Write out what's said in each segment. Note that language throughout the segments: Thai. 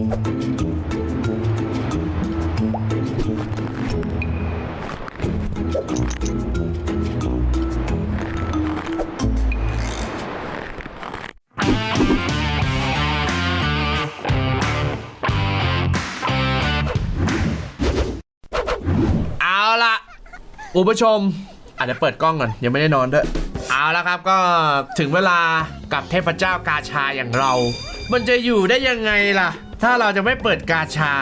เอาละคุณผู้ชม อาจจะเปิดกล้องก่อนยังไม่ได้นอนด้วย เอาละครับก็ถึงเวลากับเทพเจ้ากาชาอย่างเรา มันจะอยู่ได้ยังไงล่ะ ถ้าเราจะไม่เปิดกาชา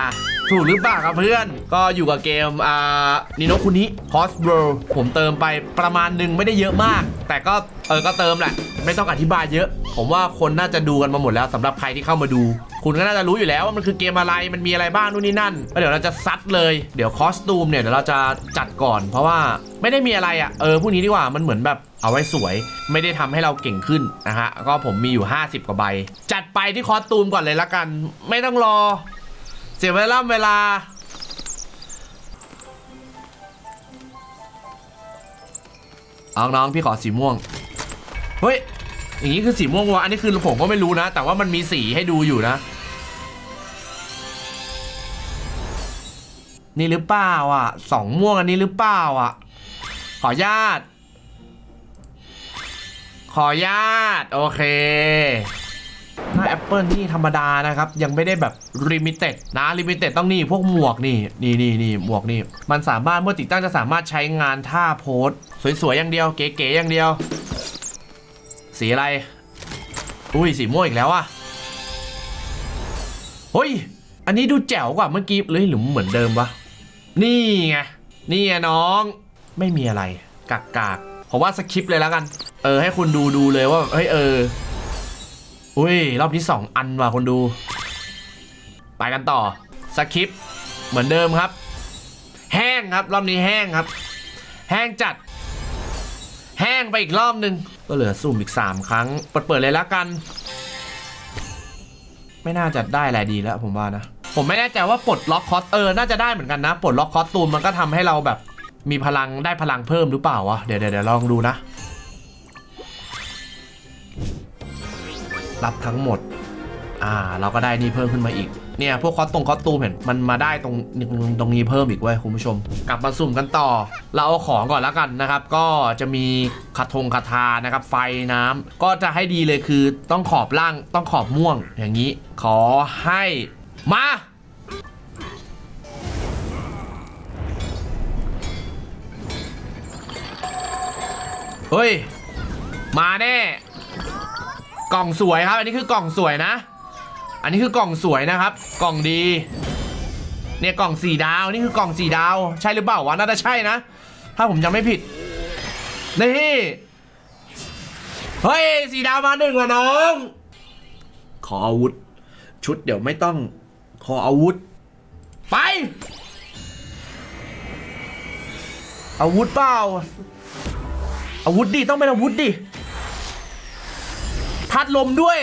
ถูกหรือเปล่าครับเพื่อน ก็อยู่กับเกมอ่านิโนคุนิฮอสเบิร์ผมเติมไปประมาณหนึ่งไม่ได้เยอะมาก แต่ก็ เออก็เติมแหละ ไม่ต้องอธิบายเยอะ ผมว่าคนน่าจะดูกันมาหมดแล้วสำหรับใครที่เข้ามาดู คุณก็น่าจะรู้อยู่แล้วว่ามันคือเกมอะไรมันมีอะไรบ้างนู่นนี่นั่นเดี๋ยวเราจะซัดเลยเดี๋ยวคอสตูมเนี่ยเดี๋ยวเราจะจัดก่อน เพราะว่าไม่ได้มีอะไรอะ่ะเออพวกนี้ดีกว่ามันเหมือนแบบเอาไว้สวย ไม่ได้ทำให้เราเก่งขึ้นนะฮะก็ผมมีอยู่ 50 กว่าใบ จัดไปที่คอสตูมก่อนเลยละกัน ไม่ต้องรอ เสียเวลาเวลาน้องพี่ขอสีม่วง เฮ้ย อย่างนี้คือสีม่วงวะอันนี้คือผมก็ไม่รู้นะ แต่ว่ามันมีสีให้ดูอยู่นะ นี่หรือเปล่าอะ สองม่วงอันนี้หรือเปล่าอะ ขออนุญาต ขออนุญาต โอเคหน้าแอปเปิลนี่ธรรมดานะครับ ยังไม่ได้แบบลิมิเต็ดนะลิมิเต็ดต้องนี่พวกหมวกนี่ นี่นี่นี่หมวกนี่ มันสามารถเมื่อติดตั้งจะสามารถใช้งานท่าโพสสวยๆ อย่างเดียว เก๋ๆ อย่างเดียว สีอะไร อุ้ยสีม่วงอีกแล้วอะเฮ้ย อันนี้ดูแจ๋วกว่าเมื่อกี้เลยหรือเหมือนเดิมวะ นี่ไง นี่ไงน้อง ไม่มีอะไร กากกากผมว่าสคริปเลยแล้วกัน เออ ให้คุณดูดูเลยว่า เฮ้ย เออ อุ้ย รอบที่ 2 อันว่ะคนดู ไปกันต่อสคริปเหมือนเดิมครับ แห้งครับ รอบนี้แห้งครับ แห้งจัด แห้งไปอีกรอบหนึ่ง ก็เหลือสุ่มอีก 3 ครั้ง เปิดเปิดเลยแล้วกัน ไม่น่าจะได้อะไรดีแล้วผมว่านะ ผมไม่แน่ใจว่าปลดล็อกคอสเออ น่าจะได้เหมือนกันนะ ปลดล็อกคอสตูมมันก็ทำให้เราแบบ มีพลังได้พลังเพิ่มหรือเปล่าวะ เดี๋ยวเดี๋ยวลองดูนะ รับทั้งหมด อ่า เราก็ได้นี่เพิ่มขึ้นมาอีก เนี่ยพวกคอสตรงคอสตูมเห็นมันมาได้ตรงตรงนี้เพิ่มอีกเว้ยคุณผู้ชม กลับมาสุ่มกันต่อ เราเอาของก่อนแล้วกันนะครับ ก็จะมีคาทงคาทานะครับ ไฟน้ำก็จะให้ดีเลยคือต้องขอบล่างต้องขอบม่วงอย่างนี้ ขอให้มาเฮ้ย มาแน่ กล่องสวยครับ อันนี้คือกล่องสวยนะอั นนี้คือกล่องสวยนะครับ กล่องดี เนี่ยกล่องสี่ดาวนี่คือกล่องสี่ดาว ใช่หรือเปล่าวะน่าจะใช่นะ ถ้าผมจำไม่ผิดนี่เฮ้ยสี่ดาวมาหนึ่งวะน้อง ขออาวุธ ชุดเดี๋ยวไม่ต้อง ขออาวุธ ไป อาวุธเปล่าอาวุธดิต้องเป็นอาวุธดิทัดลมด้วย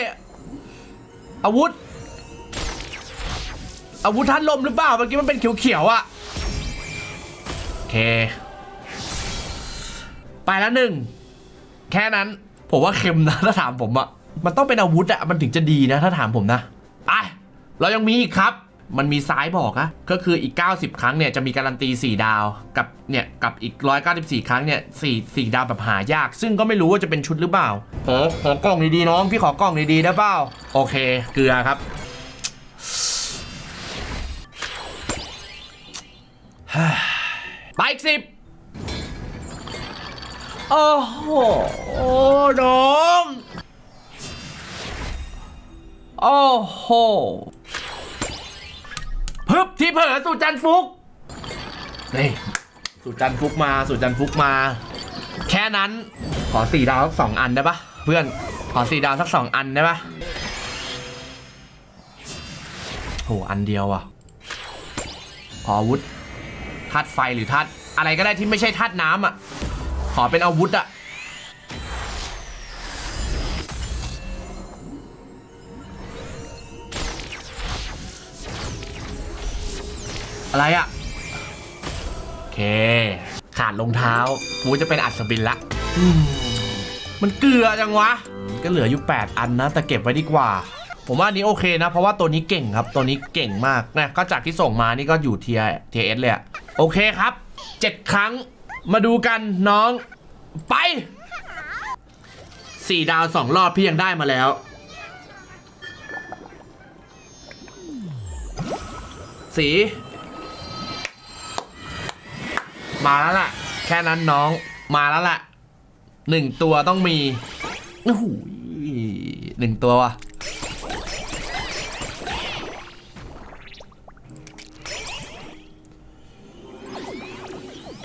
อาวุธ อาวุธทัดลมหรือเปล่าเมื่อกี้มันเป็นเขียวๆอะโอเค ไปแล้วหนึ่งแค่นั้นผมว่าเค็มนะถ้าถามผมอะมันต้องเป็นอาวุธอะมันถึงจะดีนะถ้าถามผมนะไปเรายังมีอีกครับ มันมีซ้ายบอกอะก็คืออีก 90 ครั้งเนี่ยจะมีการันตี 4 ดาวกับเนี่ยกับอีก 194 ครั้งเนี่ย4 4ดาวแบบหายาก ซึ่งก็ไม่รู้ว่าจะเป็นชุดหรือเปล่าขอขอกล่องดีๆน้องพี่ขอกล่องดีๆได้เปล่าโอเค เกลือครับ ไปอีกสิบโอ้โหโอ้น้องโอ้โหพึบที่เผลอสู่จันฟุกนี่สู่จันฟุกมาสู่จันฟุกมา แค่นั้นขอสี่ดาวสักสองอันได้ปะเพื่อนขอสี่ดาวสักสองอันได้ปะโหอันเดียวอะขออาวุธธาตุไฟหรือธาตุอะไรก็ได้ที่ไม่ใช่ธาตุน้ำอะ ขอเป็นอาวุธอะ อะไรอะโอเค ขาดรองเท้ากูจะเป็นอัศบินละมมันเกลือจังวะ ก็เหลืออยู่ 8 อันนะ แต่เก็บไว้ดีกว่า ผมว่าอันนี้โอเคนะ เพราะว่าตัวนี้เก่งครับ ตัวนี้เก่งมากนะก็จากที่ส่งมานี่ก็อยู่เทียเทียเอสเลยอะ โอเคครับเจ็ดครั้งมาดูกันน้องไปสี่ดาวสองรอบพี่ยังได้มาแล้ว สี มาแล้วล่ะ แค่นั้นน้องมาแล้วล่ะหนึ่งตัวต้องมีโอ้โหหนึ่งตัวว่ะ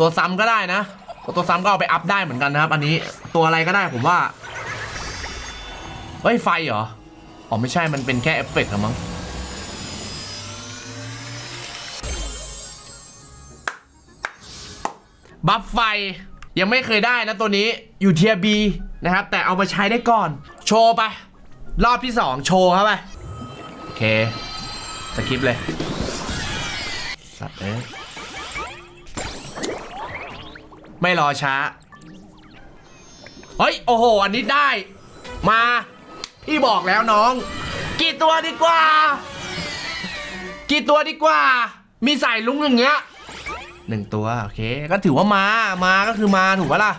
ตัวซ้ำก็ได้นะ ตัวซ้ำก็เอาไปอัพได้เหมือนกันนะครับ อันนี้ตัวอะไรก็ได้ผมว่าเฮ้ยไฟเหรอ อ๋อไม่ใช่มันเป็นแค่เอฟเฟกต์หรอมั้ง บัฟไฟยังไม่เคยได้นะตัวนี้อยู่เทียบีนะครับ แต่เอามาใช้ได้ก่อน โชว์ไป รอบที่สองโชว์เข้าไป โอเค สคริปต์เลยสัตว์เอ้ ไม่รอช้า เฮ้ย โอ้โห อันนี้ได้ มา พี่บอกแล้วน้อง กี่ตัวดีกว่า กี่ตัวดีกว่า มีสายลุงอย่างเงี้ยหนึ่งตัว โอเค ก็ถือว่ามา มาก็คือมาถูกปะล่ะ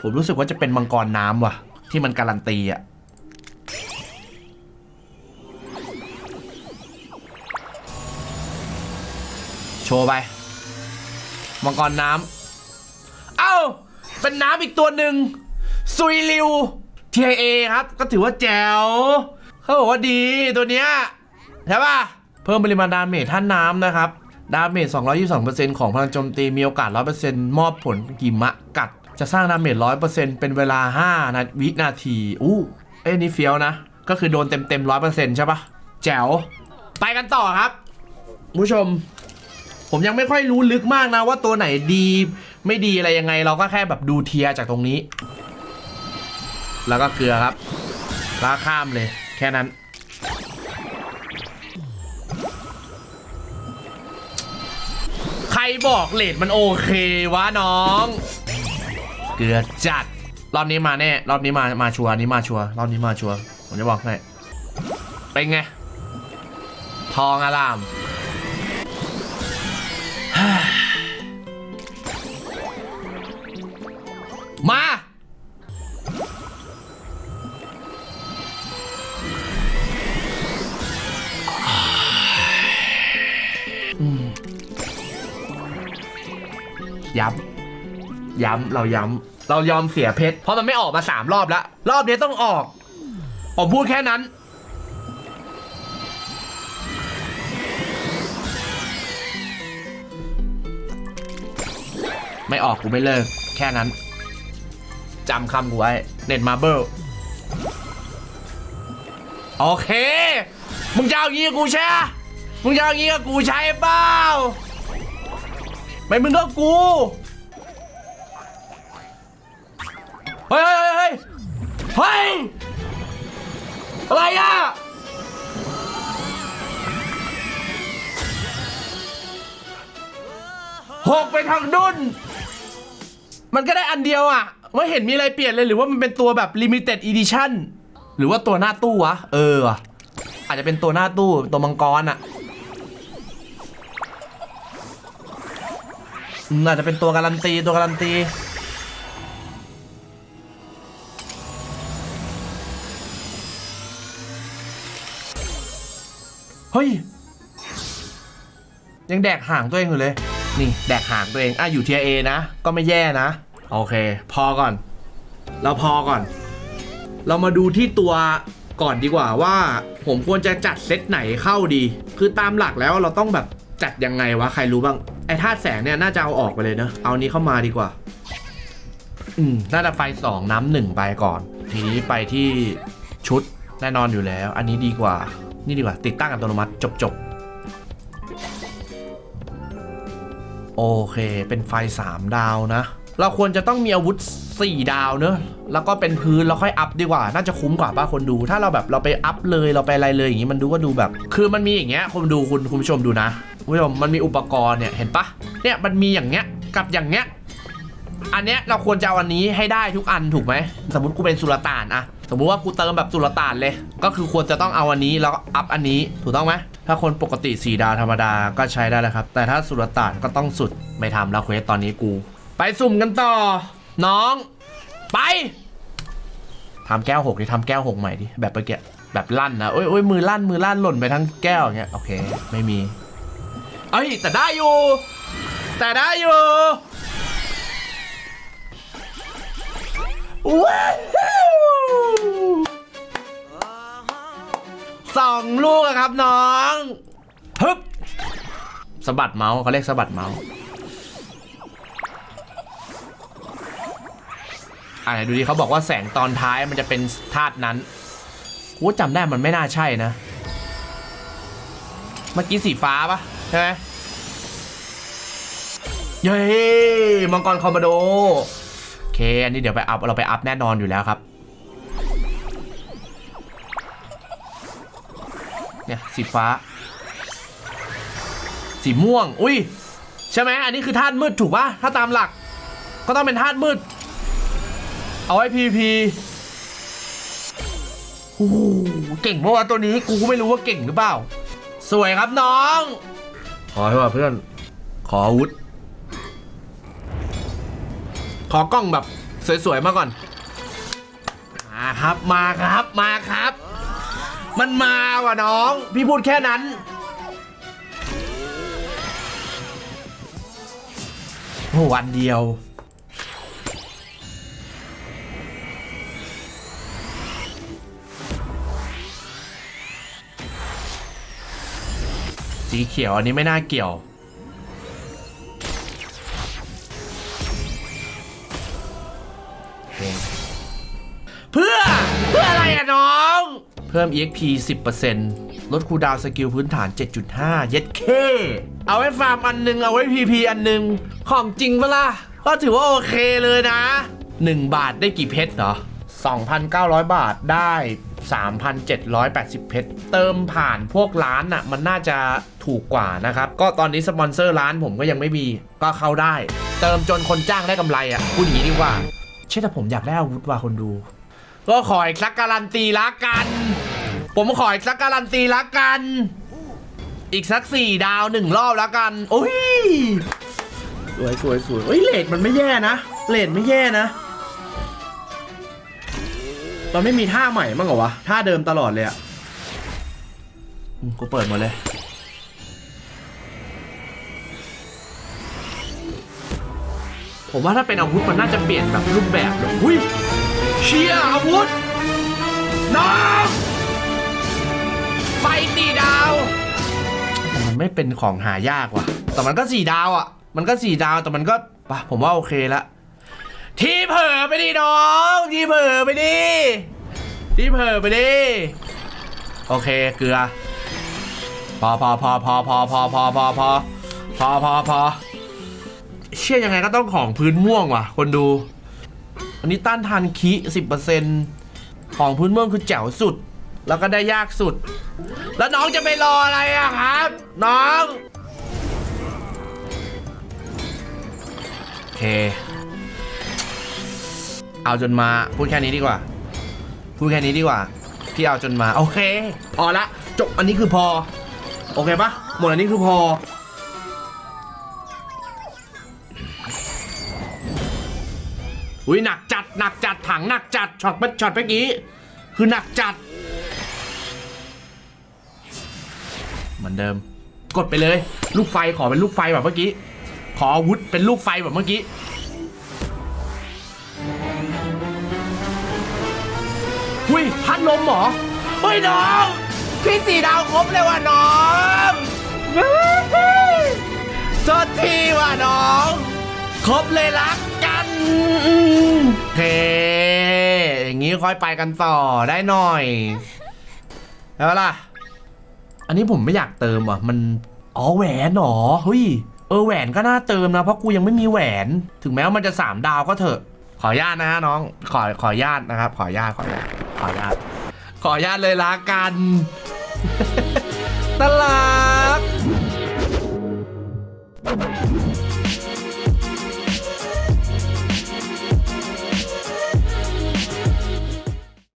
ผมรู้สึกว่าจะเป็นมังกรน้ำว่ะ ที่มันการันตีอะโชว์ไป มังกรน้ำ เป็นน้ำอีกตัวหนึ่งซุยริว TIA ครับ ก็ถือว่าแจ๋วเขาบอกว่าดีตัวเนี้ยใช่ป่ะ เพิ่มปริมาณดาเมจท่านน้ำนะครับ ดาเมจ 222%ของพลังโจมตีมีโอกาส 100%มอบผลกิมะกัด จะสร้างดาเมจ 100%เป็นเวลา 5 นาวินาที อู้เอ้นี่เฟี้ยวนะ ก็คือโดนเต็มเต็มๆ100%ใช่ปะแจ๋ว ไปกันต่อครับ ผู้ชม ผมยังไม่ค่อยรู้ลึกมากนะว่าตัวไหนดี ไม่ดีอะไรยังไงเราก็แค่แบบดูเทียจากตรงนี้ แล้วก็เกลือครับล้วก็ข้ามเลยแค่นั้น ใครบอกเลดมันโอเควะน้อง เกลือจัด รอบนี้มาแน่รอบนี้มามาชัวร์นนี้มาชัวร์รอบนี้มาชัวร์ผมจะบอกให้เป็นไง ทองอาราม ย้ำย้ำเราย้ำเรายอมเสียเพชรเพราะมันไม่ออกมาสามรอบแล้ว รอบนี้ต้องออก ผมพูดแค่นั้น ไม่ออกกูไม่เลิก แค่นั้นจำคำกูไว้ เน็ตมาเบิลโอเค มึงจะเอางี้กับกูใช่ มึงจะเอาอย่างงี้กับกูใช่เปล่า ไม่มึงก็กูเฮ้ยเฮ้ยเฮ้ยเฮ้ยอะไรอะหกไปทางดุนมันก็ได้อันเดียวอะ ไม่เห็นมีอะไรเปลี่ยนเลยหรือว่ามันเป็นตัวแบบ limited edition หรือว่าตัวหน้าตู้วะ เออ อาจจะเป็นตัวหน้าตู้ตัวมังกรอะ อืมอาจจะเป็นตัวการันตีตัวการันตีเฮ้ย ยังแดกห่างตัวเองอยู่เลย นี่แดกห่างตัวเอง อะ อยู่เทียเอนะ ก็ไม่แย่นะ โอเค พอก่อน เราพอก่อน เรามาดูที่ตัวก่อนดีกว่าว่า ผมควรจะจัดเซตไหนเข้าดี คือตามหลักแล้วเราต้องแบบ จัดยังไงวะ ใครรู้บ้าง ไอ้ธาตุแสงเนี่ยน่าจะเอาออกไปเลยเนอะเอานี้เข้ามาดีกว่า อืมน่าจะไฟสองน้ำหนึ่งไปก่อน ทีนี้ไปที่ชุดแน่นอนอยู่แล้ว อันนี้ดีกว่า นี่ดีกว่า ติดตั้งอัตโนมัติจบจบโอเค เป็นไฟ 3 ดาวนะ เราควรจะต้องมีอาวุธ 4 ดาวเนอะแล้วก็เป็นพื้นแล้วค่อยอัพดีกว่า น่าจะคุ้มกว่าป้าคนดู ถ้าเราแบบเราไปอัพเลยเราไปอะไรเลยอย่างงี้มันดูก็ดูแบบ คือมันมีอย่างเงี้ยคุณดูคุณคุณผู้ชมดูนะ คุณผู้ชมมันมีอุปกรณ์เนี่ยเห็นปะเนี่ยมันมีอย่างเงี้ยกับอย่างเงี้ยอันเนี้ยเราควรจะเอาอันนี้ให้ได้ทุกอันถูกไหมสมมติกูเป็นสุลต่านอะสมมุติว่ากูเติมแบบสุลต่านเลย ก็คือควรจะต้องเอาอันนี้แล้วก็อัพอันนี้ถูกต้องไหมถ้าคนปกติ4ดาวธรรมดาก็ใช้ได้แล้วครับ แต่ถ้าสุลต่านก็ต้องสุดไม่ทำแล้วเควสตอนนี้กู ไปสุ่มกันต่อ น้อง ไปทำแก้วหกดิทำแก้วหกใหม่ดิแบบเมื่อกี้แบบลั่นนะโอ้ยโอ้ยมือลั่นมือลั่นหล่นไปทั้งแก้วอย่างเงี้ยโอเค ไม่มี เอ้ยแต่ได้อยู่ แต่ได้อยู่ว้าวสองลูกอะครับน้องฮึบสะบัดเมาส์เขาเรียกสะบัดเมาส์อะไหนดูดิเขาบอกว่าแสงตอนท้ายมันจะเป็นธาตุนั้นกูจำได้มันไม่น่าใช่นะ เมื่อกี้สีฟ้าปะ ช่ไหมเย้มังกรคอมโบโดโอเค อันนี้เดี๋ยวไปอัพ เราไปอัพแน่นอนอยู่แล้วครับ เนี่ย สีฟ้า สีม่วง อุ้ย ใช่ไหม อันนี้คือธาตุมืดถูกปะถ้าตามหลัก ก็ต้องเป็นธาตุมืด เอาไว้พีพีโอ้โหเก่งเพราะว่าตัวนี้ กูไม่รู้ว่าเก่งหรือเปล่า สวยครับน้อง ขอให้ว่าเพื่อน ขออาวุธ ขอกล้องแบบสวยๆมาก่อน มาครับมาครับมาครับ มันมาว่ะน้อง พี่พูดแค่นั้นโอ้วันเดียว สีเขียวอันนี้ไม่น่าเกี่ยว เพื่อ เพื่ออะไรอะน้อง เพิ่ม EXP 10%ลดคูดาวสกิลพื้นฐาน 7.5 เย็ดเค เอาไว้ฟาร์มอันหนึง เอาไว้ PP อันหนึง ของจริงปะล่ะก็ถือว่าโอเคเลยนะ 1 บาทได้กี่เพชรเหรอ 2,900 บาทได้ 3,780 เพชร เติมผ่านพวกร้านน่ะมันน่าจะถูกกว่านะครับ ก็ตอนนี้สปอนเซอร์ร้านผมก็ยังไม่มีก็เข้าได้ เติมจนคนจ้างได้กำไรอะพูดอย่างนี้ดีกว่า เชื่อแต่ผมอยากได้อาวุธว่ะคนดู ก็ขออีกสักการันตีละกัน ผมขออีกสักการันตีละกัน อีกสักสี่ดาวหนึ่งรอบละกันโอ้ยสวยสวยสวยเฮ้ยเลทมันไม่แย่นะเลทไม่แย่นะ เราไม่มีท่าใหม่มั้งเหรอวะ ท่าเดิมตลอดเลยอะอืมกูเปิดหมดเลย ผมว่าถ้าเป็นอาวุธมันน่าจะเปลี่ยนแบบรูปแบบเลยอุ้ยเชียร์อาวุธน้องไฟสี่ดาว มันไม่เป็นของหายากว่ะ แต่มันก็สี่ดาวอะ มันก็สี่ดาวแต่มันก็ปะผมว่าโอเคละ ทีเผลอไปดิน้อง ทีเผลอไปดิทีเผลอไปดิโอเคเกลือ พอพอพอพอพอพอพอพอพอพอพอพอเชื่อยังไงก็ต้องของพื้นม่วงว่ะ คนดู อันนี้ต้านทานคิ10%ของพื้นเมืองคือแจ๋วสุด แล้วก็ได้ยากสุด แล้วน้องจะไปรออะไรอะครับ น้อง โอเค เอาจนมา พูดแค่นี้ดีกว่า พูดแค่นี้ดีกว่า พี่เอาจนมา โอเค พอละ จบอันนี้คือพอ โอเคปะหมดอันนี้คือพอ อุ้ยหนักจัดหนักจัดถังหนักจัดช็อตเมื่อช็อตเมื่อกี้ คือหนักจัด เหมือนเดิม กดไปเลย ลูกไฟขอเป็นลูกไฟแบบเมื่อกี้ ขออาวุธเป็นลูกไฟแบบเมื่อกี้ พัดลมเหรอ เฮ้ยน้อง พี่สีดาวครบเลยว่ะน้องโทษทีว่ะน้อง ครบเลยรักกันโอเคอย่างนี้ค่อยไปกันต่อได้หน่อย แล้วล่ะ อันนี้ผมไม่อยากเติมอะ มันอ๋อแหวนเหรอเฮ้ยเออแหวนก็น่าเติมนะเพราะกูยังไม่มีแหวน ถึงแม้ว่ามันจะสามดาวก็เถอะ ขออนุญาตนะฮะน้อง ขอขออนุญาตนะครับ ขออนุญาตขออนุญาต ขออนุญาตขออนุญาตเลยละกันน่ารัก